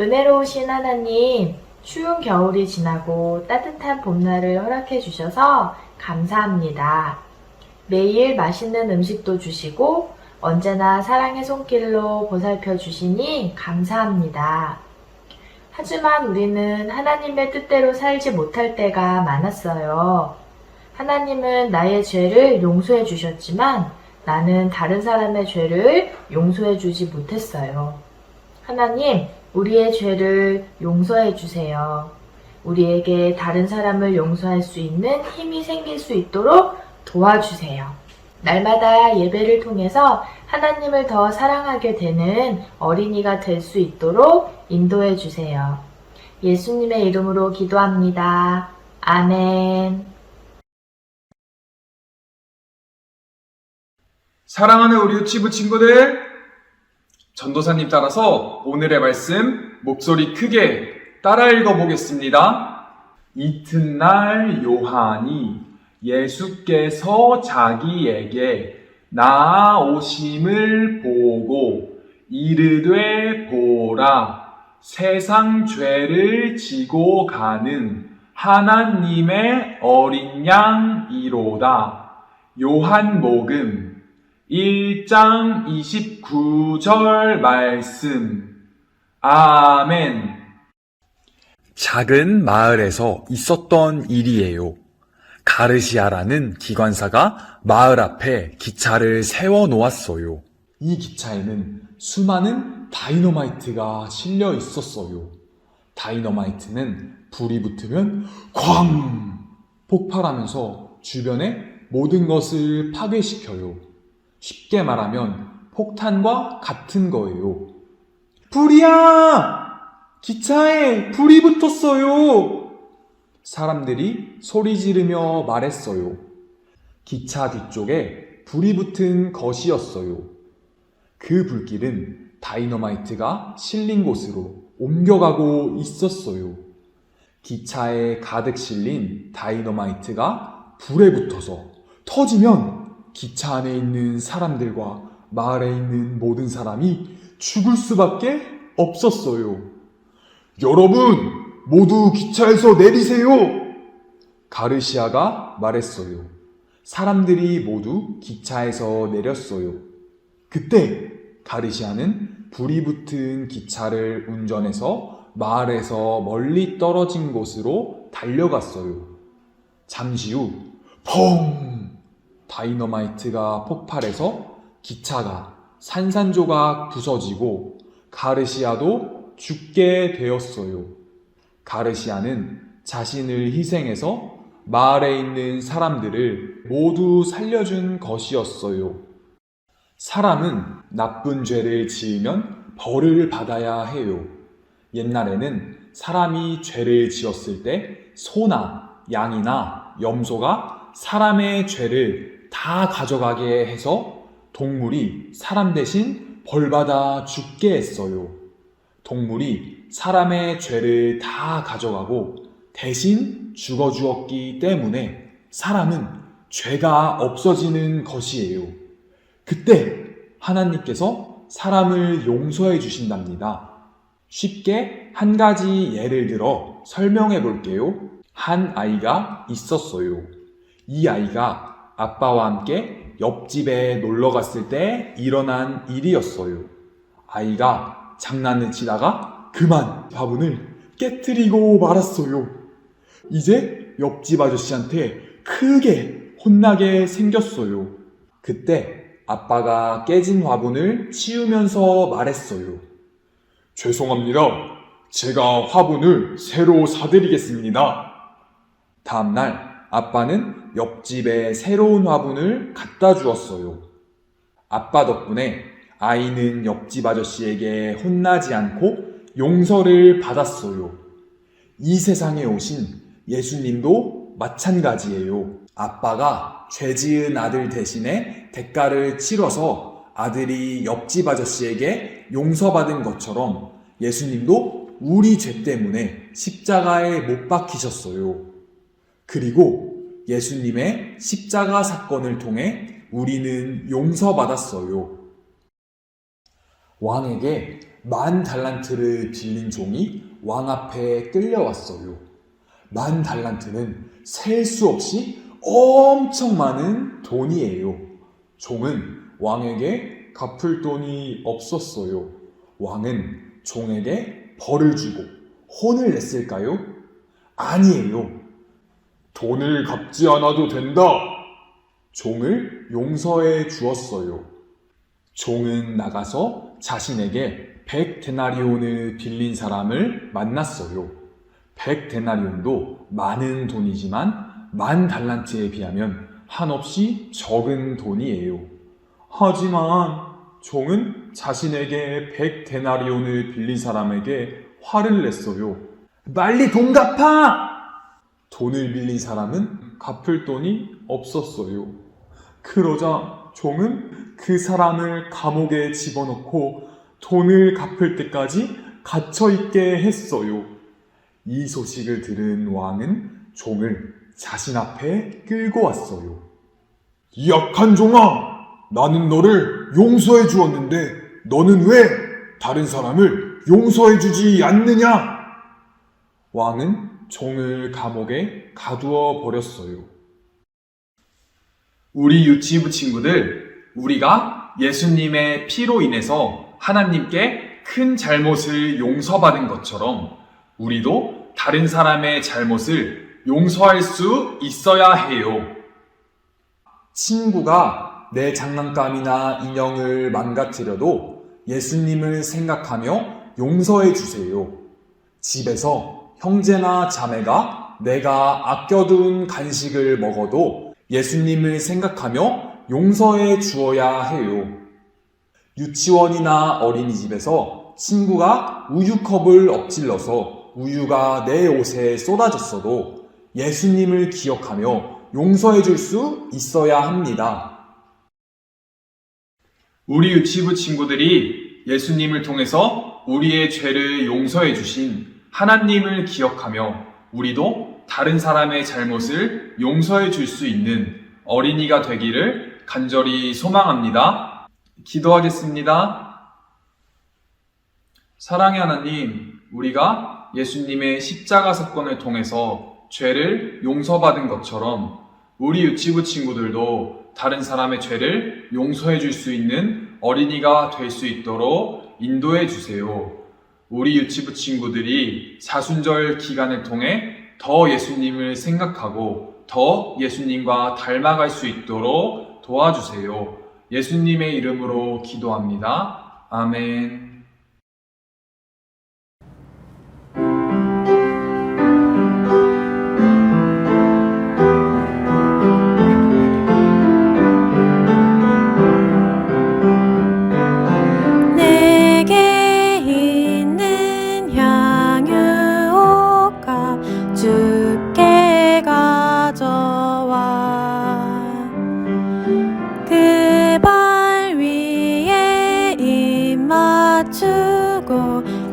은혜로우신 하나님, 추운 겨울이 지나고 따뜻한 봄날을 허락해 주셔서 감사합니다. 매일 맛있는 음식도 주시고 언제나 사랑의 손길로 보살펴 주시니 감사합니다. 하지만 우리는 하나님의 뜻대로 살지 못할 때가 많았어요. 하나님은 나의 죄를 용서해 주셨지만 나는 다른 사람의 죄를 용서해 주지 못했어요. 하나님, 우리의 죄를 용서해 주세요. 우리에게 다른 사람을 용서할 수 있는 힘이 생길 수 있도록 도와주세요. 날마다 예배를 통해서 하나님을 더 사랑하게 되는 어린이가 될 수 있도록 인도해 주세요. 예수님의 이름으로 기도합니다. 아멘. 사랑하는 우리 유치부 친구들, 전도사님 따라서 오늘의 말씀 목소리 크게 따라 읽어보겠습니다. 이튿날 요한이 예수께서 자기에게 나아오심을 보고 이르되 보라 세상 죄를 지고 가는 하나님의 어린 양이로다. 요한복음 1장 29절 말씀. 아멘. 작은 마을에서 있었던 일이에요. 가르시아라는 기관사가 마을 앞에 기차를 세워 놓았어요. 이 기차에는 수많은 다이너마이트가 실려 있었어요. 다이너마이트는 불이 붙으면 쾅! 폭발하면서 주변의 모든 것을 파괴시켜요. 쉽게 말하면 폭탄과 같은 거예요. 불이야! 기차에 불이 붙었어요! 사람들이 소리 지르며 말했어요. 기차 뒤쪽에 불이 붙은 것이었어요. 그 불길은 다이너마이트가 실린 곳으로 옮겨가고 있었어요. 기차에 가득 실린 다이너마이트가 불에 붙어서 터지면 기차 안에 있는 사람들과 마을에 있는 모든 사람이 죽을 수밖에 없었어요. 여러분, 모두 기차에서 내리세요! 가르시아가 말했어요. 사람들이 모두 기차에서 내렸어요. 그때 가르시아는 불이 붙은 기차를 운전해서 마을에서 멀리 떨어진 곳으로 달려갔어요. 잠시 후, 펑! 다이너마이트가 폭발해서 기차가 산산조각 부서지고 가르시아도 죽게 되었어요. 가르시아는 자신을 희생해서 마을에 있는 사람들을 모두 살려준 것이었어요. 사람은 나쁜 죄를 지으면 벌을 받아야 해요. 옛날에는 사람이 죄를 지었을 때 소나 양이나 염소가 사람의 죄를 다 가져가게 해서 동물이 사람 대신 벌받아 죽게 했어요. 동물이 사람의 죄를 다 가져가고 대신 죽어 주었기 때문에 사람은 죄가 없어지는 것이에요. 그때 하나님께서 사람을 용서해 주신답니다. 쉽게 한 가지 예를 들어 설명해 볼게요. 한 아이가 있었어요. 이 아이가 아빠와 함께 옆집에 놀러 갔을 때 일어난 일이었어요. 아이가 장난을 치다가 그만 화분을 깨뜨리고 말았어요. 이제 옆집 아저씨한테 크게 혼나게 생겼어요. 그때 아빠가 깨진 화분을 치우면서 말했어요. 죄송합니다. 제가 화분을 새로 사드리겠습니다. 다음날 아빠는 옆집에 새로운 화분을 갖다 주었어요. 아빠 덕분에 아이는 옆집 아저씨에게 혼나지 않고 용서를 받았어요. 이 세상에 오신 예수님도 마찬가지예요. 아빠가 죄 지은 아들 대신에 대가를 치러서 아들이 옆집 아저씨에게 용서받은 것처럼 예수님도 우리 죄 때문에 십자가에 못 박히셨어요. 그리고 예수님의 십자가 사건을 통해 우리는 용서받았어요. 왕에게 만 달란트를 빌린 종이 왕 앞에 끌려왔어요. 만 달란트는 셀 수 없이 엄청 많은 돈이에요. 종은 왕에게 갚을 돈이 없었어요. 왕은 종에게 벌을 주고 혼을 냈을까요? 아니에요. 돈을 갚지 않아도 된다. 종을 용서해 주었어요. 종은 나가서 자신에게 백 데나리온을 빌린 사람을 만났어요. 백 데나리온도 많은 돈이지만 만 달란트에 비하면 한없이 적은 돈이에요. 하지만 종은 자신에게 백 데나리온을 빌린 사람에게 화를 냈어요. 빨리 돈 갚아! 돈을 빌린 사람은 갚을 돈이 없었어요. 그러자 종은 그 사람을 감옥에 집어넣고 돈을 갚을 때까지 갇혀있게 했어요. 이 소식을 들은 왕은 종을 자신 앞에 끌고 왔어요. 이 약한 종아! 나는 너를 용서해 주었는데 너는 왜 다른 사람을 용서해 주지 않느냐? 왕은 종을 감옥에 가두어 버렸어요. 우리 유치부 친구들, 우리가 예수님의 피로 인해서 하나님께 큰 잘못을 용서받은 것처럼 우리도 다른 사람의 잘못을 용서할 수 있어야 해요. 친구가 내 장난감이나 인형을 망가뜨려도 예수님을 생각하며 용서해 주세요. 집에서 형제나 자매가 내가 아껴둔 간식을 먹어도 예수님을 생각하며 용서해 주어야 해요. 유치원이나 어린이집에서 친구가 우유컵을 엎질러서 우유가 내 옷에 쏟아졌어도 예수님을 기억하며 용서해 줄 수 있어야 합니다. 우리 유치부 친구들이 예수님을 통해서 우리의 죄를 용서해 주신 하나님을 기억하며 우리도 다른 사람의 잘못을 용서해 줄 수 있는 어린이가 되기를 간절히 소망합니다. 기도하겠습니다. 사랑의 하나님, 우리가 예수님의 십자가 사건을 통해서 죄를 용서받은 것처럼 우리 유치부 친구들도 다른 사람의 죄를 용서해 줄 수 있는 어린이가 될 수 있도록 인도해 주세요. 우리 유치부 친구들이 사순절 기간을 통해 더 예수님을 생각하고 더 예수님과 닮아갈 수 있도록 도와주세요. 예수님의 이름으로 기도합니다. 아멘.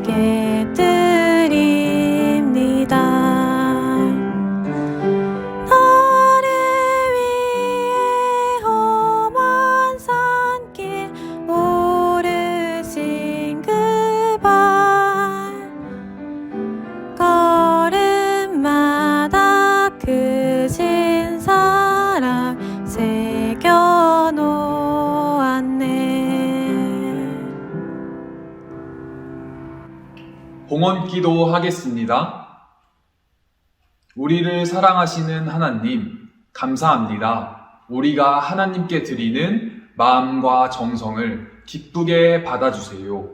again. 기도 하겠습니다. 우리를 사랑하시는 하나님, 감사합니다. 우리가 하나님께 드리는 마음과 정성을 기쁘게 받아주세요.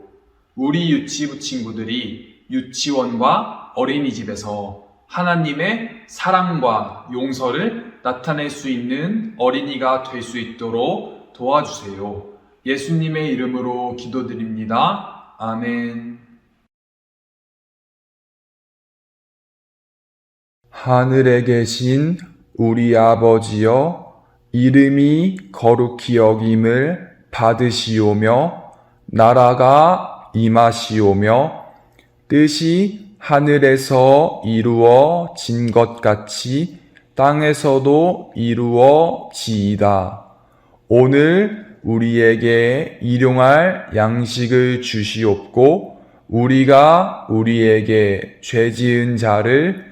우리 유치부 친구들이 유치원과 어린이집에서 하나님의 사랑과 용서를 나타낼 수 있는 어린이가 될 수 있도록 도와주세요. 예수님의 이름으로 기도드립니다. 아멘. 하늘에 계신 우리 아버지여 이름이 거룩히 여김을 받으시오며 나라가 임하시오며 뜻이 하늘에서 이루어진 것 같이 땅에서도 이루어지이다. 오늘 우리에게 일용할 양식을 주시옵고 우리가 우리에게 죄 지은 자를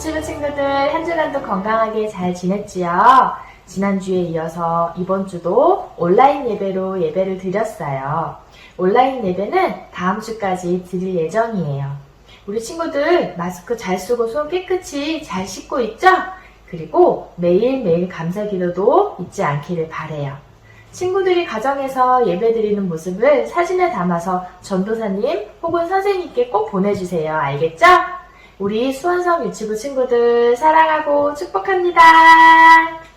유치부 친구들 한 주간도 건강하게 잘 지냈지요? 지난주에 이어서 이번 주도 온라인 예배로 예배를 드렸어요. 온라인 예배는 다음 주까지 드릴 예정이에요. 우리 친구들 마스크 잘 쓰고 손 깨끗이 잘 씻고 있죠? 그리고 매일매일 감사 기도도 잊지 않기를 바래요. 친구들이 가정에서 예배 드리는 모습을 사진에 담아서 전도사님 혹은 선생님께 꼭 보내주세요. 알겠죠? 우리 수원성 유치부 친구들 사랑하고 축복합니다.